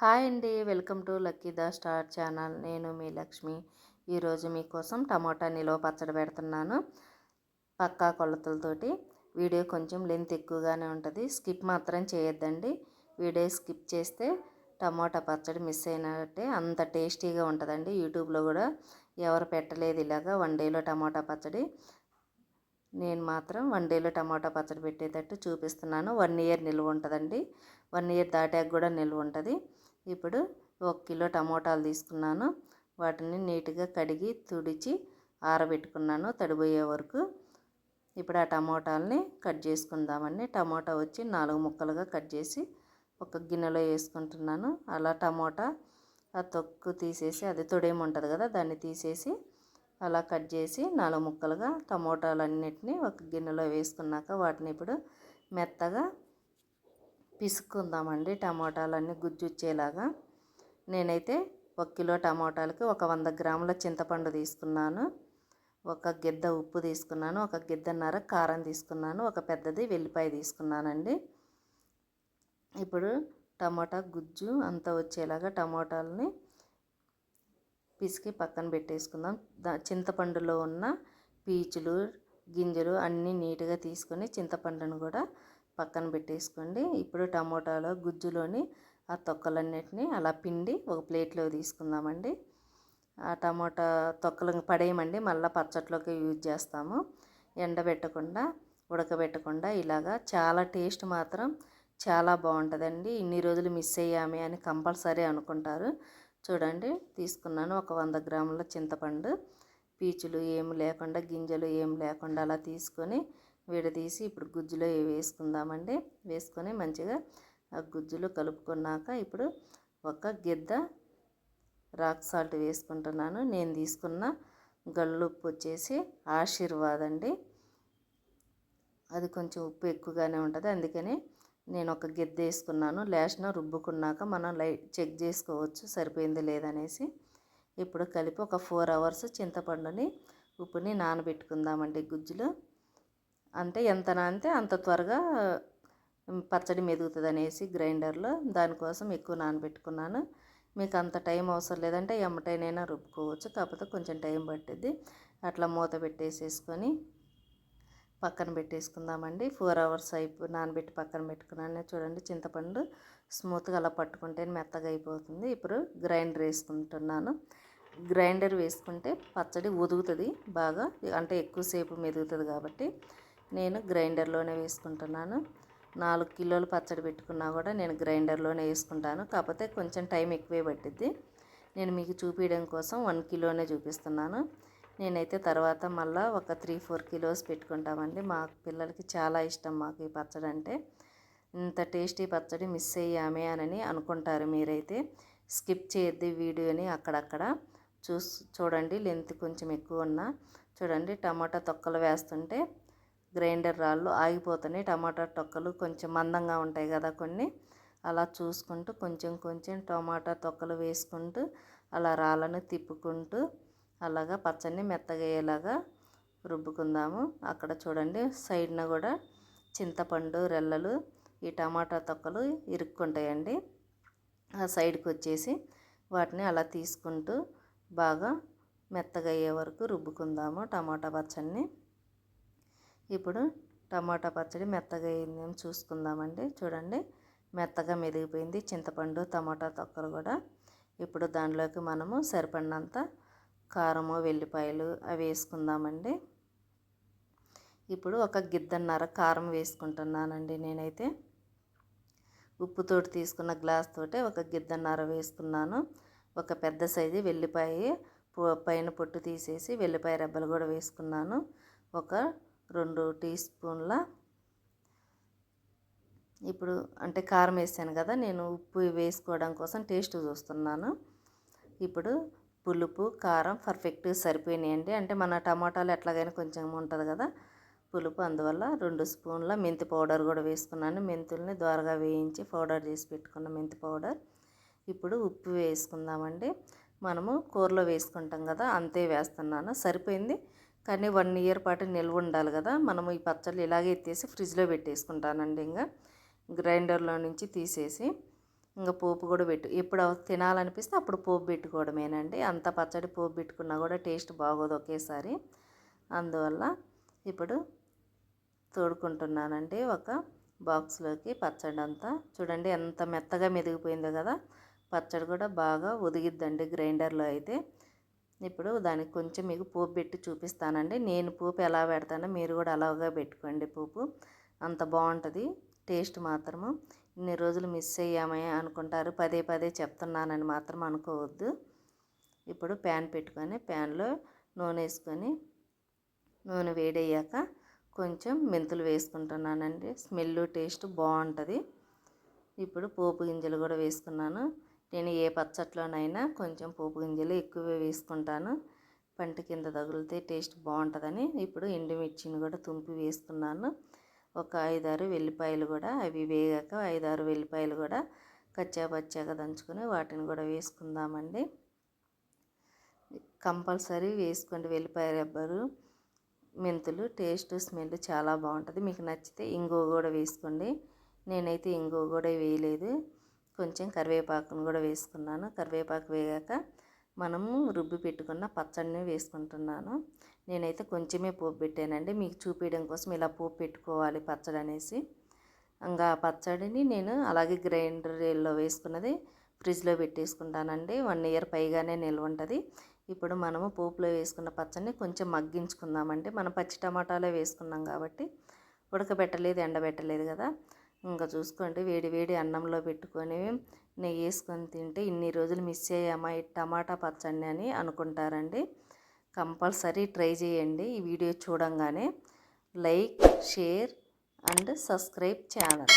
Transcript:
Hi అండి. Welcome to lucky the star channel. నేను మీ లక్ష్మి. ఈరోజు మీకోసం టమాటా నిలువ పచ్చడి పెడుతున్నాను. పక్కా కొలతలతోటి. వీడియో కొంచెం లెంత్ ఎక్కువగానే ఉంటుంది. స్కిప్ మాత్రం చేయొద్దండి. వీడియో స్కిప్ చేస్తే టమాటా పచ్చడి మిస్ అయినట్టే అంత టేస్టీగా ఉంటుందండి. యూట్యూబ్లో కూడా ఎవరు పెట్టలేదు ఇలాగా వన్ డేలో టమాటా పచ్చడి. నేను మాత్రం వన్ డేలో టమాటా పచ్చడి పెట్టేటట్టు చూపిస్తున్నాను. వన్ ఇయర్ నిల్వ ఉంటుందండి. వన్ ఇయర్ దాటాక కూడా నిల్వ ఉంటుంది. ఇప్పుడు ఒక కిలో టమోటాలు తీసుకున్నాను. వాటిని నీట్గా కడిగి తుడిచి ఆరబెట్టుకున్నాను తడిపోయే వరకు. ఇప్పుడు ఆ టమోటాలని కట్ చేసుకుందామండి. టమోటా వచ్చి నాలుగు ముక్కలుగా కట్ చేసి ఒక గిన్నెలో వేసుకుంటున్నాను. అలా టమోటా ఆ తొక్కు తీసేసి అది తొడేముంటుంది కదా దాన్ని తీసేసి అలా కట్ చేసి నాలుగు ముక్కలుగా టమోటాలన్నిటినీ ఒక గిన్నెలో వేసుకున్నాక వాటిని ఇప్పుడు మెత్తగా పిసుక్కుందామండి టమోటాలన్నీ గుజ్జు వచ్చేలాగా నేనైతే ఒక కిలో టమోటాలకి ఒక వంద గ్రాముల చింతపండు తీసుకున్నాను. ఒక గిద్ద ఉప్పు తీసుకున్నాను ఒక గిద్దన్నర కారం తీసుకున్నాను ఒక పెద్దది వెల్లిపాయ తీసుకున్నానండి. ఇప్పుడు టమోటా గుజ్జు అంతా వచ్చేలాగా టమోటాలని పిసికి పక్కన పెట్టేసుకుందాం. దా చింతపండులో ఉన్న పీచులు గింజలు అన్నీ నీట్గా తీసుకొని చింతపండును కూడా పక్కన పెట్టేసుకోండి. ఇప్పుడు టమోటాలో గుజ్జులోని ఆ తొక్కలన్నిటిని అలా పిండి ఒక ప్లేట్లో తీసుకుందామండి. ఆ టమోటా తొక్కలు పడేయమండి. మళ్ళీ పచ్చట్లోకి యూజ్ చేస్తాము. ఎండబెట్టకుండా ఉడకబెట్టకుండా ఇలాగా చాలా టేస్ట్ మాత్రం చాలా బాగుంటుందండి. ఇన్ని రోజులు మిస్ అయ్యామే అని కంపల్సరీ అనుకుంటారు. చూడండి తీసుకున్నాను ఒక వంద గ్రాముల చింతపండు. పీచులు ఏమి లేకుండా గింజలు ఏం లేకుండా అలా తీసుకొని విడదీసి ఇప్పుడు గుజ్జులో వేసుకుందామండి? వేసుకొని మంచిగా ఆ గుజ్జులు కలుపుకున్నాక ఇప్పుడు ఒక గిద్ద రాక్ సాల్ట్ వేసుకుంటున్నాను. నేను తీసుకున్న గల్లుప్పు వచ్చేసి ఆశీర్వాద్ అండి అది కొంచెం ఉప్పు ఎక్కువగానే ఉంటుంది. అందుకని నేను ఒక గిద్ద వేసుకున్నాను. లేచిన రుబ్బుకున్నాక మనం లైట్ చెక్ చేసుకోవచ్చు సరిపోయింది లేదనేసి. ఇప్పుడు కలిపి ఒక ఫోర్ అవర్స్ చింతపండుని ఉప్పుని నానబెట్టుకుందామండి గుజ్జులో. అంటే ఎంత నానితే అంత త్వరగా పచ్చడి మెదుగుతుంది అనేసి గ్రైండర్లో దానికోసం ఎక్కువ నానబెట్టుకున్నాను. మీకు అంత టైం అవసరం లేదంటే ఎమ్మటైనైనా రుబ్బుకోవచ్చు కాకపోతే కొంచెం టైం పట్టిద్ది. అట్లా మూత పెట్టేసేసుకొని పక్కన పెట్టేసుకుందామండి. ఫోర్ అవర్స్ అయిపో నానబెట్టి పక్కన పెట్టుకున్నాను. చూడండి చింతపండు స్మూత్గా అలా పట్టుకుంటే మెత్తగా అయిపోతుంది. ఇప్పుడు గ్రైండర్ వేసుకుంటున్నాను. గ్రైండర్ వేసుకుంటే పచ్చడి ఉదుగుతుంది బాగా అంటే ఎక్కువసేపు మెదుగుతుంది కాబట్టి నేను గ్రైండర్లోనే వేసుకుంటున్నాను. నాలుగు కిలోలు పచ్చడి పెట్టుకున్నా కూడా నేను గ్రైండర్లోనే వేసుకుంటాను. కాకపోతే కొంచెం టైం ఎక్కువే పట్టిద్ది. నేను మీకు చూపించడం కోసం వన్ కిలోనే చూపిస్తున్నాను. నేనైతే తర్వాత మళ్ళీ ఒక త్రీ ఫోర్ కిలోస్ పెట్టుకుంటామండి. మా పిల్లలకి చాలా ఇష్టం మాకు ఈ పచ్చడి అంటే. ఇంత టేస్టీ పచ్చడి మిస్ అయ్యామే అని అనుకుంటారు మీరైతే. స్కిప్ చేయొద్ది వీడియోని అక్కడక్కడ. చూస్ చూడండి లెంత్ కొంచెం ఎక్కువ ఉన్నా. చూడండి టమాటా తొక్కలు వేస్తుంటే గ్రైండర్ రాళ్ళు ఆగిపోతున్నాయి. టమాటా తొక్కలు కొంచెం మందంగా ఉంటాయి కదా కొన్ని. అలా చూసుకుంటూ కొంచెం కొంచెం టమాటా తొక్కలు వేసుకుంటూ అలా రాళ్ళను తిప్పుకుంటూ అలాగా పచ్చడిని మెత్తగా అయ్యేలాగా రుబ్బుకుందాము. అక్కడ చూడండి సైడ్న కూడా చింతపండు రెల్లలు ఈ టమాటా తొక్కలు ఇరుక్కుంటాయండి. ఆ సైడ్కి వచ్చేసి వాటిని అలా తీసుకుంటూ బాగా మెత్తగయ్యే వరకు రుబ్బుకుందాము టమాటా పచ్చడిని ఇప్పుడు టమాటా పచ్చడి మెత్తగా అయిందేమో చూసుకుందామండి. చూడండి మెత్తగా మెదిగిపోయింది. చింతపండు టమాటా తొక్కలు కూడా. ఇప్పుడు దానిలోకి మనము సరిపడినంత కారము వెల్లిపాయలు అవి వేసుకుందామండి. ఇప్పుడు ఒక గిద్దన్నర కారం వేసుకుంటున్నానండి నేనైతే. ఉప్పుతోటి తీసుకున్న గ్లాస్ తోటే ఒక గిద్దన్నర వేసుకున్నాను. ఒక పెద్ద సైజు వెల్లిపాయ పైన పొట్టు తీసేసి వెల్లిపాయ రెబ్బలు కూడా వేసుకున్నాను. ఒక రెండు టీ స్పూన్ల ఇప్పుడు అంటే కారం వేసాను కదా నేను ఉప్పు వేసుకోవడం కోసం టేస్ట్ చూస్తున్నాను. ఇప్పుడు పులుపు కారం పర్ఫెక్ట్గా సరిపోయినాయండి. అంటే మన టమాటాలు ఎట్లాగైనా కొంచెం ఉంటుంది కదా పులుపు అందువల్ల రెండు స్పూన్ల మెంతి పౌడర్ కూడా వేసుకున్నాను. మెంతుల్ని ద్వారగా వేయించి పౌడర్ చేసి పెట్టుకున్న మెంతి పౌడర్. ఇప్పుడు ఉప్పు వేసుకుందామండి. మనము కూరలో వేసుకుంటాం కదా అంతే వేస్తున్నాను. సరిపోయింది? కానీ వన్ ఇయర్ పాటు నిల్వ ఉండాలి కదా. మనము ఈ పచ్చళ్ళు ఇలాగే ఎత్తేసి ఫ్రిడ్జ్లో పెట్టేసుకుంటానండి ఇంకా గ్రైండర్లో నుంచి తీసేసి ఇంకా పోపు కూడా పెట్టు. ఎప్పుడు తినాలనిపిస్తే అప్పుడు పోపు పెట్టుకోవడమేనండి. అంత పచ్చడి పోపు పెట్టుకున్నా కూడా టేస్ట్ బాగోదు ఒకేసారి. అందువల్ల ఇప్పుడు తోడుకుంటున్నానండి ఒక బాక్స్లోకి పచ్చడి అంతా చూడండి ఎంత మెత్తగా మెదిగిపోయిందో కదా. పచ్చడి కూడా బాగా ఉదిగిద్దండి గ్రైండర్లో అయితే. ఇప్పుడు దానికి కొంచెం మీకు పోపు పెట్టి చూపిస్తానండి. నేను పోపు ఎలా పెడతానో మీరు కూడా అలాగా పెట్టుకోండి పోపు. అంత బాగుంటుంది టేస్ట్ మాత్రము. ఇన్ని రోజులు మిస్ అయ్యామే అనుకుంటారు. పదే పదే చెప్తున్నానని మాత్రం అనుకోవద్దు. ఇప్పుడు ప్యాన్ పెట్టుకొని ప్యాన్లో నూనె వేసుకొని నూనె వేడయ్యాక కొంచెం మెంతులు వేసుకుంటున్నానండి. స్మెల్ టేస్ట్ బాగుంటుంది. ఇప్పుడు పోపు గింజలు కూడా వేసుకున్నాను. నేను ఏ పచ్చట్లోనైనా కొంచెం పోపు గింజలు ఎక్కువ వేసుకుంటాను. పంట కింద తగిలితే టేస్ట్ బాగుంటుందని ఇప్పుడు ఎండుమిర్చిని కూడా తుంపి వేసుకున్నాను ఒక ఐదారు వెల్లిపాయలు కూడా అవి వేగాక ఐదారు వెల్లిపాయలు కూడా కచ్చా పచ్చాగా దంచుకొని వాటిని కూడా వేసుకుందామండి. కంపల్సరీ వేసుకోండి వెల్లిపాయ రబ్బరు మెంతులు. టేస్ట్ స్మెల్ చాలా బాగుంటుంది. మీకు నచ్చితే ఇంగువ కూడా వేసుకోండి. నేనైతే ఇంగువ కూడా వేయలేదు. కొంచెం కరివేపాకును కూడా వేసుకున్నాను. కరివేపాకు వేగాక మనము రుబ్బి పెట్టుకున్న పచ్చడిని వేసుకుంటున్నాను. నేనైతే కొంచెమే పోపు పెట్టానండి. మీకు చూపించడం కోసం ఇలా పోపు పెట్టుకోవాలి పచ్చడి అనేసి. ఇంకా పచ్చడిని నేను అలాగే గ్రైండర్లో వేసుకున్నది ఫ్రిడ్జ్లో పెట్టేసుకుంటానండి. వన్ ఇయర్ పైగానే నిల్వ ఉంటుంది. ఇప్పుడు మనము పోపులో వేసుకున్న పచ్చడిని కొంచెం మగ్గించుకుందామండి. మనం పచ్చి టమాటాలే వేసుకున్నాం కాబట్టి ఉడకబెట్టలేదు ఎండబెట్టలేదు కదా. ఇంకా చూసుకోండి వేడి వేడి అన్నంలో పెట్టుకొని నెయ్యి వేసుకొని తింటే ఇన్ని రోజులు మిస్ అయ్యామా? ఈ టమాటా పచ్చడి అని అనుకుంటారండి. కంపల్సరీ ట్రై చేయండి. ఈ వీడియో చూడంగానే like share and subscribe channel.